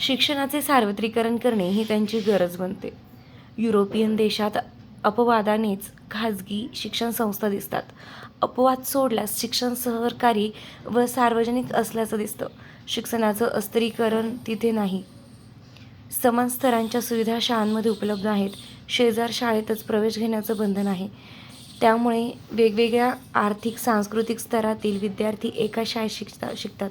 शिक्षणाचे सार्वत्रिकरण करणे ही त्यांची गरज बनते. युरोपियन देशात अपवादानेच खाजगी शिक्षण संस्था दिसतात. अपवाद सोडल्यास शिक्षण सहकारी व सार्वजनिक असल्याचं दिसतं. शिक्षणाचं अस्त्रीकरण तिथे नाही. समान स्तरांच्या सुविधा शाळांमध्ये उपलब्ध आहेत. शेजार शाळेतच प्रवेश घेण्याचं बंधन आहे. त्यामुळे वेगवेगळ्या आर्थिक सांस्कृतिक स्तरातील विद्यार्थी एका शाळेत शिकता शिकतात.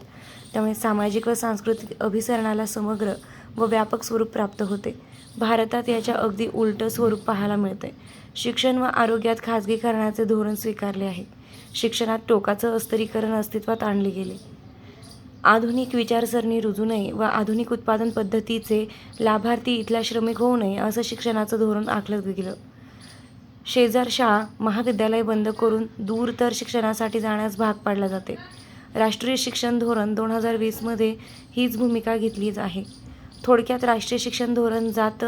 त्यामुळे सामाजिक व सांस्कृतिक अभिसरणाला समग्र व व्यापक स्वरूप प्राप्त होते. भारतात याच्या अगदी उलटं स्वरूप पाहायला मिळते शिक्षण व आरोग्यात खाजगीकरणाचे धोरण स्वीकारले आहे. शिक्षणात टोकाचं अस्तरीकरण अस्तित्वात आणले गेले. आधुनिक विचारसरणी रुजू नये व आधुनिक उत्पादन पद्धतीचे लाभार्थी इथला श्रमिक होऊ नये असं शिक्षणाचं धोरण आखलं गेलं. शेजार शाळा महाविद्यालय बंद करून दूर तर शिक्षणासाठी जाण्यास भाग पाडला जाते. राष्ट्रीय शिक्षण धोरण दोन हजार वीसमध्ये हीच भूमिका घेतलीच आहे. थोडक्यात राष्ट्रीय शिक्षण धोरण जात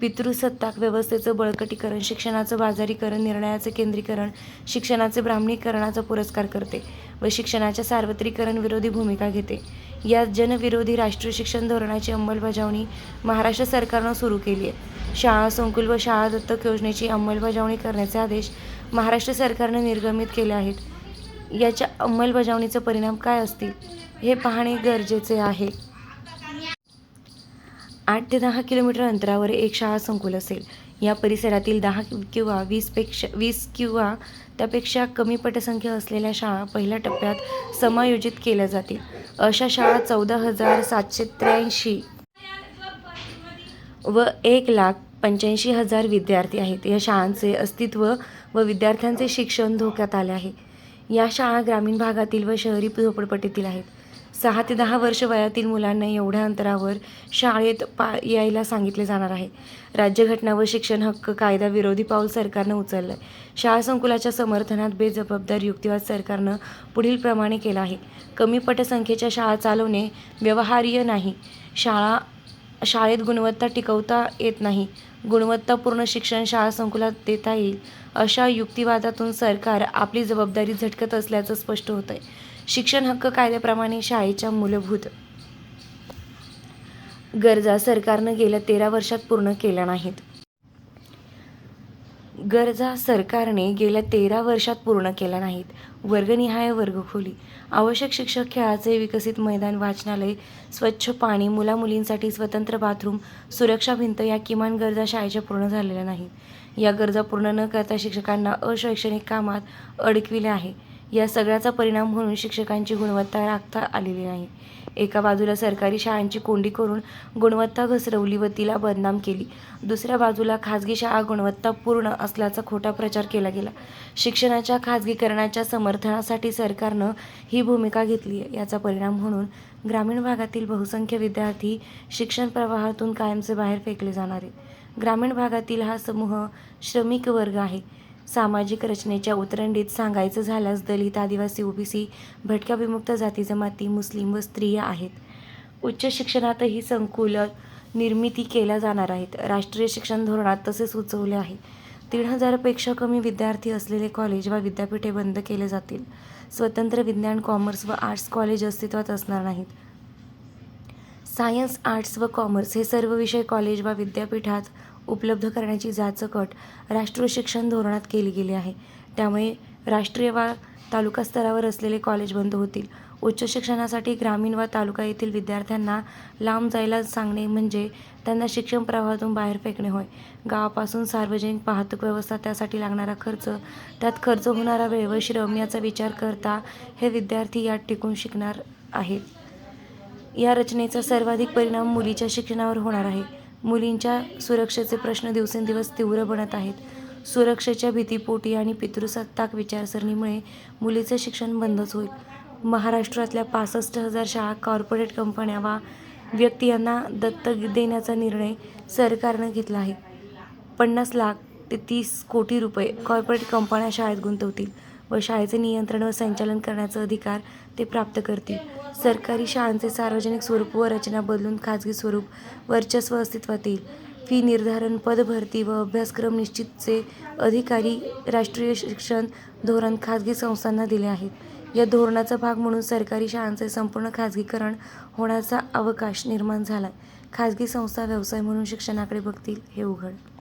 पितृसत्ताक व्यवस्थेचं बळकटीकरण शिक्षणाचं बाजारीकरण निर्णयाचे केंद्रीकरण शिक्षणाचे ब्राह्मणीकरणाचा पुरस्कार करते व शिक्षणाच्या सार्वत्रिकरण विरोधी भूमिका घेते. या जनविरोधी राष्ट्रीय शिक्षण धोरणाची अंमलबजावणी महाराष्ट्र सरकारनं सुरू केली आहे. शाळा संकुल व शाळा दत्तक योजनेची अंमलबजावणी करण्याचे आदेश महाराष्ट्र सरकारने निर्गमित केले आहेत. याच्या अंमलबजावणीचे परिणाम काय असतील हे पाहणे गरजेचे आहे. आठ ते दहा किलोमीटर अंतरावर एक शाळा संकुल असेल. या परिसरातील दहा किंवा वीसपेक्षा वीस किंवा त्यापेक्षा कमी पटसंख्या असलेल्या शाळा पहिल्या टप्प्यात समायोजित केल्या जातील. अशा शाळा चौदा हजार सातशे त्र्याऐंशी व एक लाख पंच्याऐंशी हजार विद्यार्थी आहेत. या शाळांचे अस्तित्व व विद्यार्थ्यांचे शिक्षण धोक्यात आले आहे. या शाळा ग्रामीण भागातील व शहरी झोपडपट्टीतील आहेत. सहा ते दहा वर्ष वयातील मुलांना एवढ्या अंतरावर शाळेत पा यायला सांगितले जाणार आहे. राज्यघटना व शिक्षण हक्क कायदा विरोधी पाऊल सरकारनं उचललं आहे शाळा संकुलाच्या समर्थनात बेजबाबदार युक्तिवाद सरकारनं पुढील प्रमाणे केला आहे. कमी पटसंख्येच्या शाळा चालवणे व्यवहार्य नाही. शाळा शाळेत गुणवत्ता टिकवता येत नाही. गुणवत्तापूर्ण शिक्षण शाळा संकुलात देता येईल. अशा युक्तिवादातून सरकार आपली जबाबदारी झटकत असल्याचं स्पष्ट होत आहे शिक्षण हक्क कायद्याप्रमाणे शाळेच्या मूलभूत गरजा सरकारनं गेल्या तेरा वर्षात पूर्ण केल्या नाहीत. गरजा सरकारने गेल्या तेरा वर्षात पूर्ण केल्या नाहीत. वर्गनिहाय वर्गखोली. आवश्यक शिक्षक खेळाचे विकसित मैदान वाचनालय स्वच्छ पाणी मुलामुलींसाठी स्वतंत्र बाथरूम सुरक्षा भिंत या किमान गरजा शाळेच्या पूर्ण झालेल्या नाहीत. या गरजा पूर्ण न करता शिक्षकांना अशैक्षणिक कामात अडकविले आहे. या सगळ्याचा परिणाम म्हणून शिक्षकांची गुणवत्ता राखता आलेली नाही. एका बाजूला सरकारी शाळांची कोंडी करून गुणवत्ता घसरवली व तिला बदनाम केली. दुसऱ्या बाजूला खाजगी शाळा गुणवत्तापूर्ण असल्याचा खोटा प्रचार केला गेला. शिक्षणाच्या खाजगीकरणाच्या समर्थनासाठी सरकारनं ही भूमिका घेतली आहे. याचा परिणाम म्हणून ग्रामीण भागातील बहुसंख्य विद्यार्थी शिक्षण प्रवाहातून कायमचे बाहेर फेकले जाणार आहे ग्रामीण भागातील हा समूह श्रमिक वर्ग आहे. सामाजिक रचनेच्या उतरंडीत सांगायचं झाल्यास दलित आदिवासी ओबीसी भटक्या विमुक्त जाती जमाती मुस्लिम व स्त्रिया आहेत. उच्च शिक्षणातही संकुल निर्मिती केल्या जाणार आहेत. राष्ट्रीय शिक्षण धोरणात तसे सुचवले आहे. तीन हजारपेक्षा कमी विद्यार्थी असलेले कॉलेज व विद्यापीठे बंद केले जातील. स्वतंत्र विज्ञान कॉमर्स व आर्ट्स कॉलेज अस्तित्वात असणार नाहीत. सायन्स आर्ट्स व कॉमर्स हे सर्व विषय कॉलेज व विद्यापीठात उपलब्ध करण्याची जाचकट राष्ट्रीय शिक्षण धोरणात केली गेली आहे. त्यामुळे राष्ट्रीय वा तालुका स्तरावर असलेले कॉलेज बंद होतील. उच्च शिक्षणासाठी ग्रामीण वा तालुका येथील विद्यार्थ्यांना लांब जायला सांगणे म्हणजे त्यांना शिक्षण प्रवाहातून बाहेर फेकणे होय. गावापासून सार्वजनिक वाहतूक व्यवस्था त्यासाठी लागणारा खर्च त्यात खर्च होणारा वेळ व श्रम याचा विचार करता हे विद्यार्थी यात टिकून शिकणार आहेत. या रचनेचा सर्वाधिक परिणाम मुलीच्या शिक्षणावर होणार आहे. मुलींच्या सुरक्षेचे प्रश्न दिवसेंदिवस तीव्र बनत आहेत. सुरक्षेच्या भीतीपोटी आणि पितृसत्ताक विचारसरणीमुळे मुलीचे शिक्षण बंदच होईल. महाराष्ट्रातल्या पासष्ट हजार शाळा कॉर्पोरेट कंपन्या वा व्यक्ती यांना दत्तक देण्याचा निर्णय सरकारनं घेतला आहे. पन्नास लाख ते तीस कोटी रुपये कॉर्पोरेट कंपन्या शाळेत गुंतवतील व शाळेचे नियंत्रण व संचालन करण्याचा अधिकार ते प्राप्त करतील. सरकारी शाळांचे सार्वजनिक स्वरूप व रचना बदलून खाजगी स्वरूप वर्चस्व अस्तित्वात येईल. फी निर्धारण पदभरती व अभ्यासक्रम निश्चितचे अधिकारी राष्ट्रीय शिक्षण धोरण खाजगी संस्थांना दिले आहेत. या धोरणाचा भाग म्हणून सरकारी शाळांचे संपूर्ण खाजगीकरण होण्याचा अवकाश निर्माण झाला खाजगी संस्था व्यवसाय म्हणून शिक्षणाकडे बघतील हे उघड.